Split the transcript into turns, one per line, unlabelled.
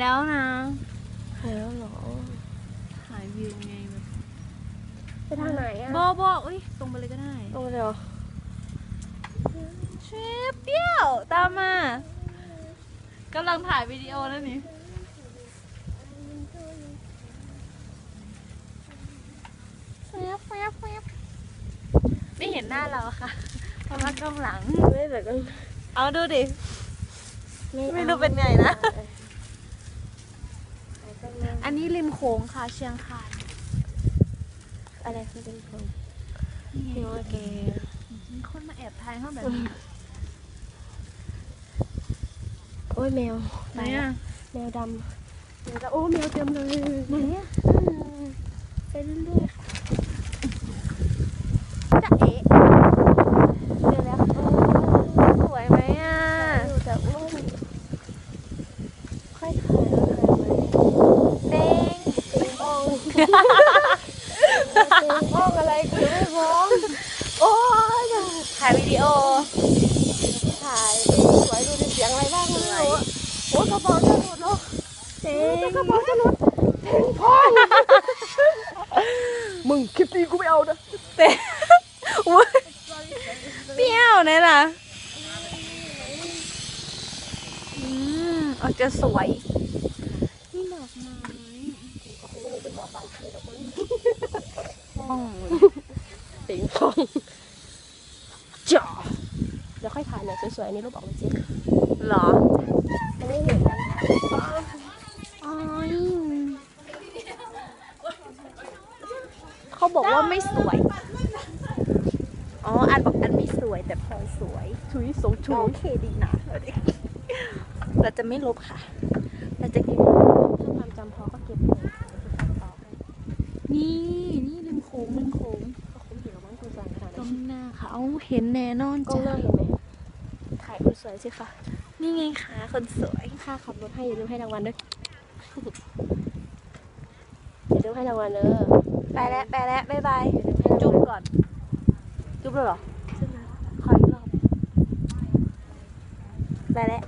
แล้วนะ
หายแล้วเหรอ
ถ่ายวิวไงแบบ
ไปทางไหนอะ
บอบออุ้ยตรงไปเลยก็ได้
ตรงไปเลยเหรอ
เชฟเปรี้ยวตามมากำลังถ่ายวิดีโอแล้วนี่แฟบแฟบแฟบไม่เห็นหน้าเราอะค่ะ เพราะว่ากล้องหลัง
ไม่แต่ก็
เอาดูดิ ไม่
อา
รู้เป็นไงนะ
ไปกันเลย
อันนี้ริมโขงค่ะ เชียงคาน
อะไรคือเป็นคน
นี่ไง
พี่ว่าแก
มีคนมาแอบถ่ายห้องแบบนี้
โอ้ยแมว
ไหนอะ
แมวดำแมวดำโอ้แมวเต็มเลย
ไหนอะ
ไปเรื่อยๆค่ะ
จะเอ๊ะเจอแล้วสวยไหมอะ
อยู่แต่อ้วนค่อยถ่ายแล้วถ่ายไหม
เต้ง
ติง อองติงอองอะไรกูไม่พร้อม
โอ้ยถ่ายวิดีโอ
ถ่ายสวยดูดิเสียงอะไรบ้างไม่รู้อะโอ้ยกระเป๋าจะหลุดแล้ว
เต้ง
กระเป๋าจะหลุดเพ่งพ่องมึงคลิปนี้กูไม่เอานะ
เต้งอุ้ยเปรี้ยวไหนล่ะอืมออกจะสวยนี่ดอกไม้ห้ อง
ติงพองจ่อเดี๋ยวค่อยถ่ายหน่อยสวยๆอันนี้รูปออกมาสิ
เหรอ
อันนี้เห็นไหม
อ๋อยเขาบอกว่าไม่สวย อ๋อ อันบอกอันไม่สวยแต่พลอยสวย
ถุยสงถุ
โอยเคดีนะ เราจะไม่ลบค่ะ เราจะเก็บ
ถ้าความจำพอก็เก็บเลยต่อให้
นี่ นี่ริมโค้งริมโค้ง
ก็คุ้มอยู่กับมั้งคุณสวยขนาด
ตร
นี้
งหน้าค่ะเอาเห็นแน่นอน
กล้อง
จ้ะ
หน้าเห็นไหมถ่ายคนสวยสิคะ
นี่ไงคะคนสวย
ค่าขับรถให้อย่าลืมให้รางวัลด้วยอย่าลืมให้รางวัลเด้อ
ไปแล้วไปแล้วบ๊ายบาย
อย่าลืมให้ราง
จุ๊บ
วัล
ก่อน จุ๊บเลยเหรอ
จุ๊บนะ
ขออีกรอบไปแล้ว